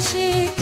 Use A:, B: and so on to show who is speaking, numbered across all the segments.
A: 心。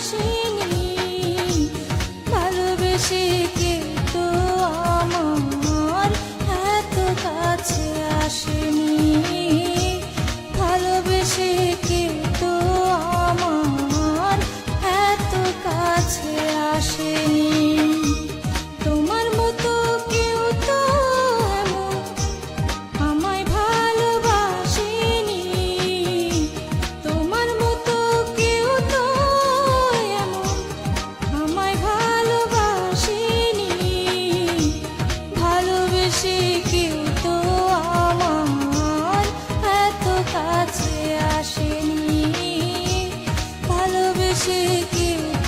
A: আসেনি ভালোবেসে কে তো আমার এত কাছে আসেনি। সে কেউ